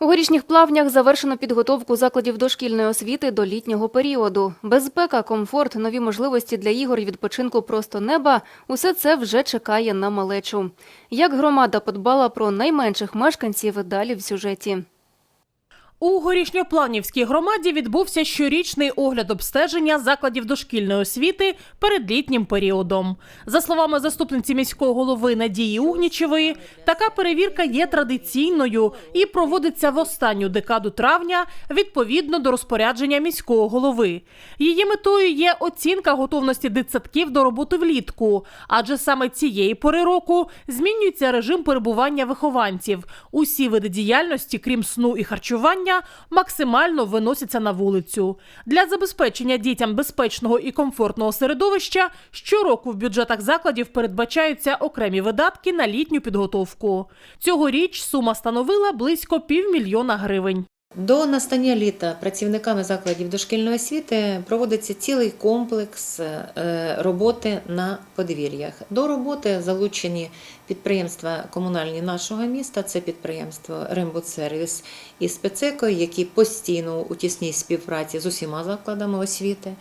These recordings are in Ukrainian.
У горішніх плавнях завершено підготовку закладів дошкільної освіти до літнього періоду. Безпека, комфорт, нові можливості для ігор і відпочинку просто неба – усе це вже чекає на малечу. Як громада подбала про найменших мешканців далі в сюжеті. У горішньоплавнівській громаді відбувся щорічний огляд обстеження закладів дошкільної освіти перед літнім періодом. За словами заступниці міського голови Надії Угнічевої, така перевірка є традиційною і проводиться в останню декаду травня відповідно до розпорядження міського голови. Її метою є оцінка готовності дитсадків до роботи влітку, адже саме цієї пори року змінюється режим перебування вихованців. Усі види діяльності, крім сну і харчування, максимально виносяться на вулицю. Для забезпечення дітям безпечного і комфортного середовища щороку в бюджетах закладів передбачаються окремі видатки на літню підготовку. Цьогоріч сума становила близько півмільйона гривень. До настання літа працівниками закладів дошкільної освіти проводиться цілий комплекс е, роботи на подвір'ях. До роботи залучені підприємства комунальні нашого міста, це підприємство Рембудсервіс і Спецеко, які постійно у тісній співпраці з усіма закладами освіти.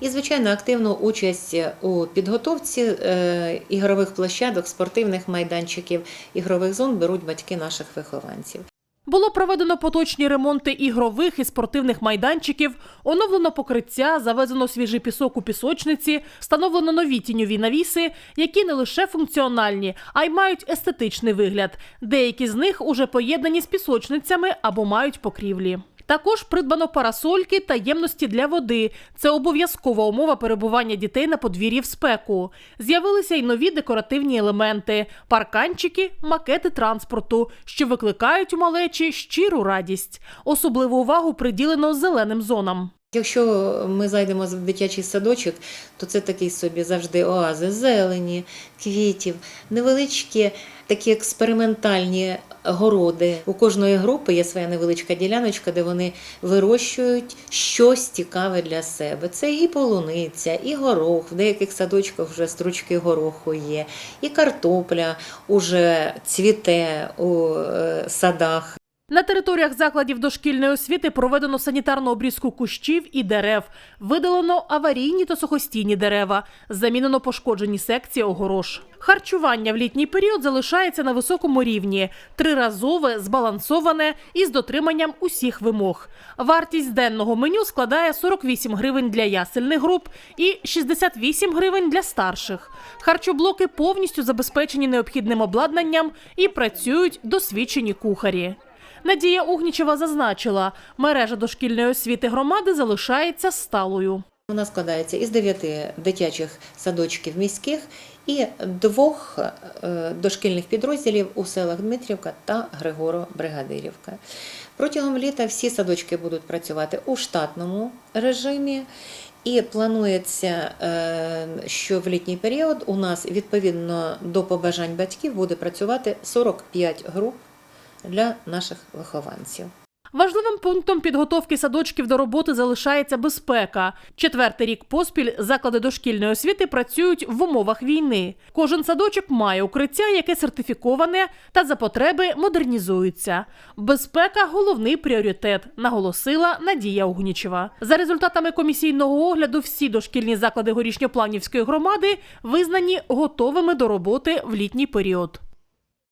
І, звичайно, активну участь у підготовці е, ігрових площадок, спортивних майданчиків, ігрових зон беруть батьки наших вихованців. Було проведено поточні ремонти ігрових і спортивних майданчиків, оновлено покриття, завезено свіжий пісок у пісочниці, встановлено нові тіньові навіси, які не лише функціональні, а й мають естетичний вигляд. Деякі з них уже поєднані з пісочницями або мають покрівлі. Також придбано парасольки та ємності для води. Це обов'язкова умова перебування дітей на подвір'ї в спеку. З'явилися й нові декоративні елементи: парканчики, макети транспорту, що викликають у малечі щиру радість. Особливу увагу приділено зеленим зонам. Якщо ми зайдемо в дитячий садочок, то це такий собі завжди оази зелені, квітів, невеличкі такі експериментальні городи. У кожної групи є своя невеличка діляночка, де вони вирощують щось цікаве для себе. Це і полуниця, і горох. В деяких садочках вже стручки гороху є, і картопля уже цвіте у е, садах. На територіях закладів дошкільної освіти проведено санітарну обрізку кущів і дерев, видалено аварійні та сухостійні дерева, замінено пошкоджені секції огорош. Харчування в літній період залишається на високому рівні, триразове, збалансоване і з дотриманням усіх вимог. Вартість денного меню складає 48 гривень для ясельних груп і 68 гривень для старших. Харчоблоки повністю забезпечені необхідним обладнанням і працюють досвідчені кухарі. Надія Угнічева зазначила, мережа дошкільної освіти громади залишається сталою. Вона складається із дев'яти дитячих садочків міських і двох е, дошкільних підрозділів у селах Дмитрівка та Григоро-Бригадирівка. Протягом літа всі садочки будуть працювати у штатному режимі. І планується, е, що в літній період у нас відповідно до побажань батьків буде працювати 45 груп для наших вихованців. Важливим пунктом підготовки садочків до роботи залишається безпека. Четвертий рік поспіль заклади дошкільної освіти працюють в умовах війни. Кожен садочок має укриття, яке сертифіковане та за потреби модернізується. Безпека головний пріоритет, наголосила Надія Угнічева. За результатами комісійного огляду, всі дошкільні заклади горішньопланівської громади визнані готовими до роботи в літній період.